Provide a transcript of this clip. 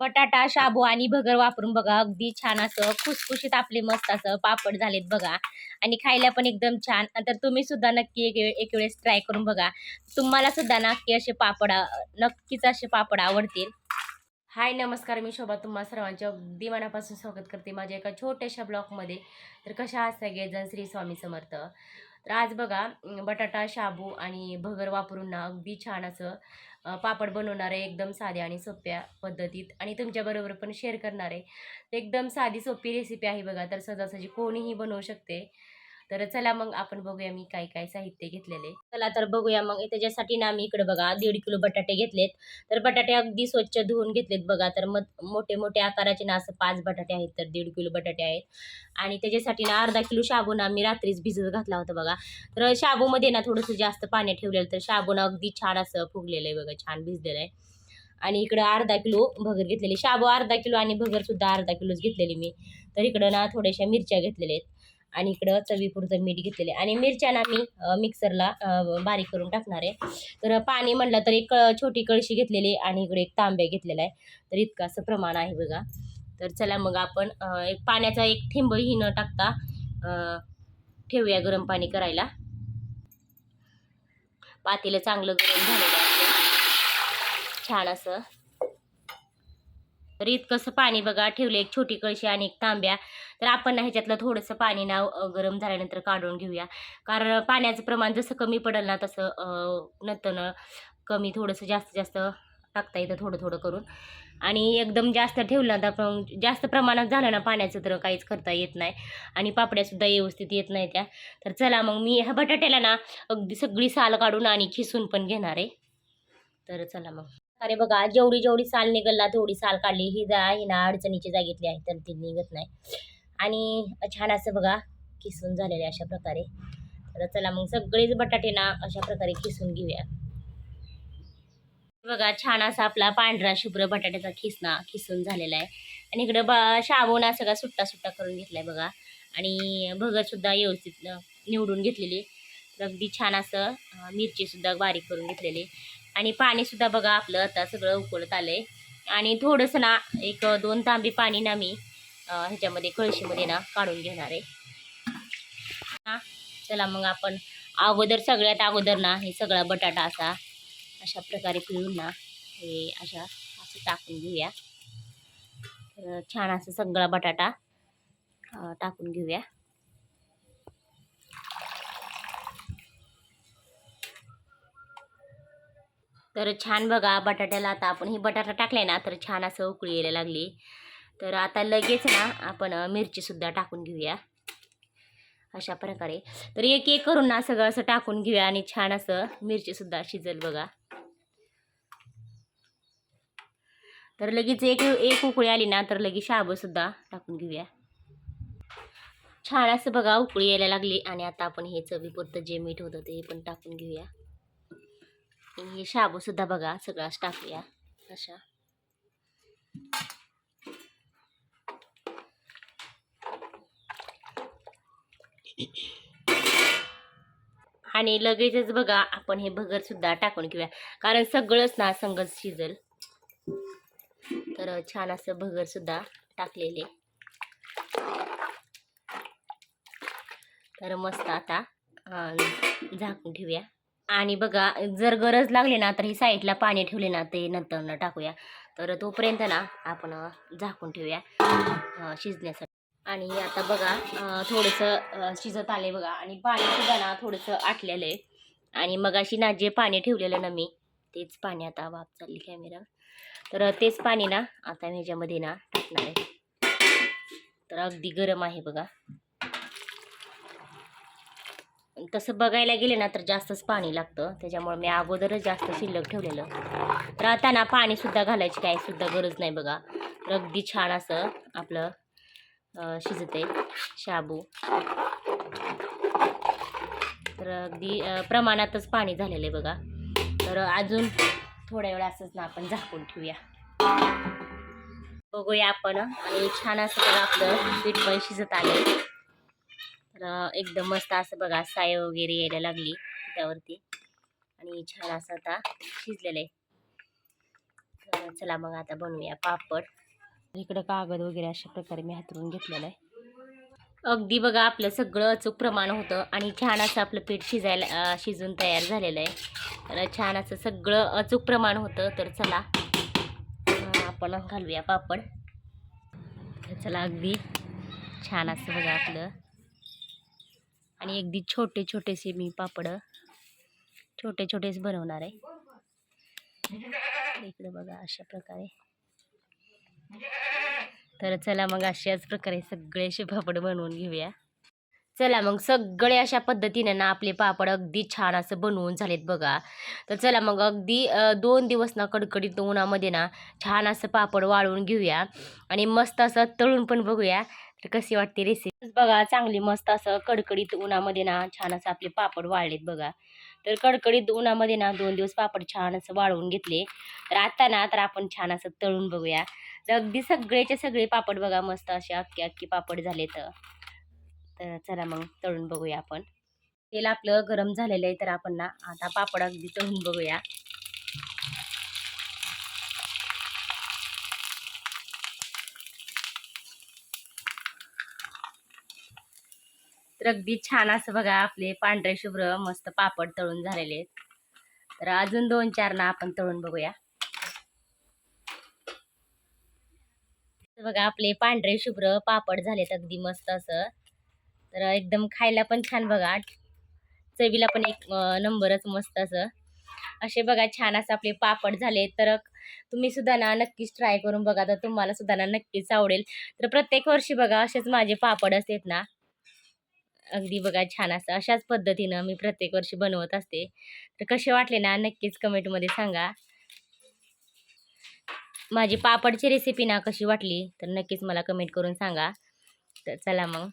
बटाटा शाबू आणि भगर वापरून बघा. अगदी छान असं खुसखुशीत आपले मस्त असं पापड झालेत बघा. आणि खायला पण एकदम छान. तर तुम्ही सुद्धा नक्की एक एक वेळेस ट्राय करून बघा. तुम्हाला सुद्धा नक्की असे पापड नक्कीच असे पापड आवडतील. हाय नमस्कार. मी शोभा. तुम्हा सर्वांचे अगदी मनापासून स्वागत करते माझ्या एका छोट्याशा ब्लॉगमध्ये. तर कशा आहात सगळेजण श्री स्वामी समर्थ. तर आज बघा बटाटा शाबू आणि भगर वापरून ना अगदी छान असं पापड बनवणार आहे एकदम साध्या आणि सोप्या पद्धतीत आणि तुमच्याबरोबर पण शेअर करणार. आहे तर एकदम साधी सोपी रेसिपी आहे बघा तर सहजासहजी कोणीही बनवू शकते. तर चला मग आपण बघूया मी काय काय साहित्य घेतलेले. चला तर बघूया मग त्याच्यासाठी ना मी इकडे बघा दीड किलो बटाटे घेतलेत. तर बटाटे अगदी स्वच्छ धुवून घेतलेत बघा. तर मग मोठे मोठे आकाराचे ना असं पाच बटाटे आहेत तर दीड किलो बटाटे आहेत. आणि त्याच्यासाठी ना अर्धा किलो शाबू आम्ही मी रात्रीच भिजत घातला होता बघा. तर शाबूमध्ये ना थोडंसं जास्त पाणी ठेवलेलं तर शाबून अगदी छान असं फुगलेलं आहे बघा छान भिजलेलं आहे. आणि इकडं अर्धा किलो भगर घेतलेली. शाबू अर्धा किलो आणि भगर सुद्धा अर्धा किलोच घेतलेली मी. तर इकडं ना थोड्याशा मिरच्या घेतलेल्या आहेत. आणि इकडं चवीपुरतं मीठ घेतलेले आणि मिरच्यांना मी मिक्सरला बारीक करून टाकणार आहे. तर पाणी म्हणलं तर एक छोटी कळशी घेतलेली आणि इकडे एक तांब्या घेतलेला आहे. तर इतकं असं प्रमाण आहे बघा. तर चला मग आपण एक पाण्याचा एक थेंबही न टाकता ठेवूया गरम पाणी करायला. पातेलं चांगलं गरम झालेलं आहे. छान असं. तर इतकंसं पाणी बघा ठेवले एक छोटी कळशी आणि एक तांब्या. तर आपण ना ह्याच्यातलं थोडंसं पाणी ना गरम झाल्यानंतर काढून घेऊया. कारण पाण्याचं प्रमाण जसं कमी पडेल ना तसं नंतरनं नंतर कमी थोडंसं जास्त जास्त टाकता येतं थोडं थोडं करून. आणि एकदम जास्त ठेवलं तर पण जास्त प्रमाणात झालं ना पाण्याचं तर काहीच करता येत नाही. आणि पापड्यासुद्धा व्यवस्थित येत नाही त्या. तर चला मग मी ह्या बटाट्याला ना अगदी सगळी साल काढून आणि खिसून पण घेणार आहे. तर चला मग. अरे बघा जेवढी जेवढी साल निघाला तेवढी साल काढली. ही जा ही ना अडचणीची जागेतली आहे तर ती निघत नाही. आणि छान असं बघा किसून झालेले अशा प्रकारे. तर चला मग सगळेच बटाटे ना अशा प्रकारे किसून घेऊया. बघा छान असा आपला पांढरा शुभ्र बटाट्याचा खिसना खिसून झालेला आहे. आणि इकडं बा शाबूना सगळा सुट्टा सुट्टा करून घेतलाय बघा. आणि भगत सुद्धा व्यवस्थित निवडून घेतलेली. तर अगदी छान असं मिरचीसुद्धा मिरची सुद्धा बारीक करून घेतलेली. आणि पाणी सुद्धा बघा आपलं आता सगळं उकळत आलंय. आणि थोडंसं ना एक दोन तांबी पाणी ना मी ह्याच्यामध्ये कळशीमध्ये ना काढून घेणार आहे. हा चला मग आपण अगोदर सगळ्यात अगोदर ना हे सगळा बटाटा असा अशा प्रकारे पिळून ना हे अशा असं टाकून घेऊया. तर छान असं सगळा बटाटा टाकून घेऊया. तर छान बघा बटाट्याला आता आपण ही बटाटा टाकले ना तर छान असं उकळी यायला लागली. तर आता लगेच ना आपण मिरचीसुद्धा टाकून घेऊया. अशा प्रकारे. तर एक एक करून ना सगळं असं टाकून घेऊया आणि छान असं मिरचीसुद्धा शिजल बघा. तर लगेच एक एक उकळी आली ना तर लगेच शाबूसुद्धा टाकून घेऊया. छान असं बघा उकळी यायला लागली. आणि आता आपण हे चवीपुरतं जे मीठ होतं ते पण टाकून घेऊया. आणि हे शाबूसुद्धा बघा सगळाच टाकूया अशा. आणि लगेचच बघा आपण हे भगर सुद्धा टाकून घेऊया. कारण सगळंच ना संगत शिजल. तर छान असं भगर सुद्धा टाकलेले. तर मस्त आता झाकून ठेवूया. आणि बघा जर गरज लागली ना तर ही साईडला पाणी ठेवले ना ते नंतर न टाकूया. तर तोपर्यंत ना आपण झाकून ठेवूया शिजण्यासाठी. आणि आता बघा थोडंसं शिजत आले बघा. आणि पाणी सुद्धा ना थोडंसं आटलेलं आहे आणि मगाशी ना जे पाणी ठेवलेलं ना मी तेच पाणी आता वाफ चालली कॅमेरा तर तेच पाणी ना आता मी ह्याच्यामध्ये ना टाकणार आहे. तर अगदी गरम आहे बघा. तसं बघायला गेले ना तर जास्तच पाणी लागतं. त्याच्यामुळे मी अगोदरच जास्त शिल्लक ठेवलेलं. तर आता ना पाणीसुद्धा घालायची काय सुद्धा गरज नाही बघा. तर अगदी छान असं आपलं शिजते शाबू. तर अगदी प्रमाणातच पाणी झालेलं आहे बघा. तर अजून थोड्या वेळ असंच ना आपण झाकून ठेवूया. बघूया आपण आणि छान असं बघा आपलं पीठ पण शिजत आले तर एकदम मस्त असं बघा साय वगैरे यायला लागली त्यावरती. आणि छान असं आता शिजलेलं आहे. तर चला मग आता बनवूया पापड. इकडं कागद वगैरे अशा प्रकारे मी हातरून घेतलेलं आहे. अगदी बघा आपलं सगळं अचूक प्रमाण होतं आणि छान असं आपलं पीठ शिजायला शिजून तयार झालेलं आहे. तर छान असं सगळं अचूक प्रमाण होतं. तर चला आपण घालूया पापड. चला अगदी छान असं बघा आपलं. आणि अगदी छोटे छोटेसे मी पापड छोटे छोटेच बनवणार आहे. इकडे बघा अशा प्रकारे. तर चला मग अशाच प्रकारे सगळे असे पापड बनवून घेऊया. चला मग सगळे अशा पद्धतीने ना आपले पापड अगदी छान असं बनवून झालेत बघा. तर चला मग अगदी दोन दिवस ना कडकडीत उन्हामध्ये ना छान असं पापड वाळवून घेऊया आणि मस्त असं तळून पण बघूया. तर कशी वाटते रेसिपी बघा चांगली मस्त असं कडकडीत उन्हामध्ये ना छान असं आपले पापड वाळलेत बघा. तर कडकडीत उन्हामध्ये ना दोन दिवस पापड छान असं वाळवून घेतले. तर आता ना तर आपण छान असं तळून बघूया. तर अगदी सगळेचे सगळे पापड बघा मस्त असे अख्खे अख्खे पापड झालेत. तर चला मग तळून बघूया आपण. तेल आपलं गरम झालेलं आहे तर आपण ना आता पापड अगदी तळून बघूया. तर अगदी छान असं बघा आपले पांढरे शुभ्र मस्त पापड तळून झालेले आहेत. तर अजून दोन चार ना आपण तळून बघूया. बघा आपले पांढरे शुभ्र पापड झालेत अगदी मस्त असं. तर एकदम खायला पण छान बघा. चवीला पण एक नंबरच मस्त असं. असे बघा छान असं आपले पापड झाले तर तुम्ही सुद्धा ना नक्कीच ट्राय करून बघा. तर तुम्हाला सुद्धा ना नक्कीच आवडेल. तर प्रत्येक वर्षी बघा असेच माझे पापड असतात ना. अगदी बघा छान असं अशाच पद्धतीनं मी प्रत्येक वर्षी बनवत असते. तर कसे वाटले ना नक्कीच कमेंटमध्ये सांगा. माझी पापडची रेसिपी ना कशी वाटली तर नक्कीच मला कमेंट करून सांगा. तर चला मग.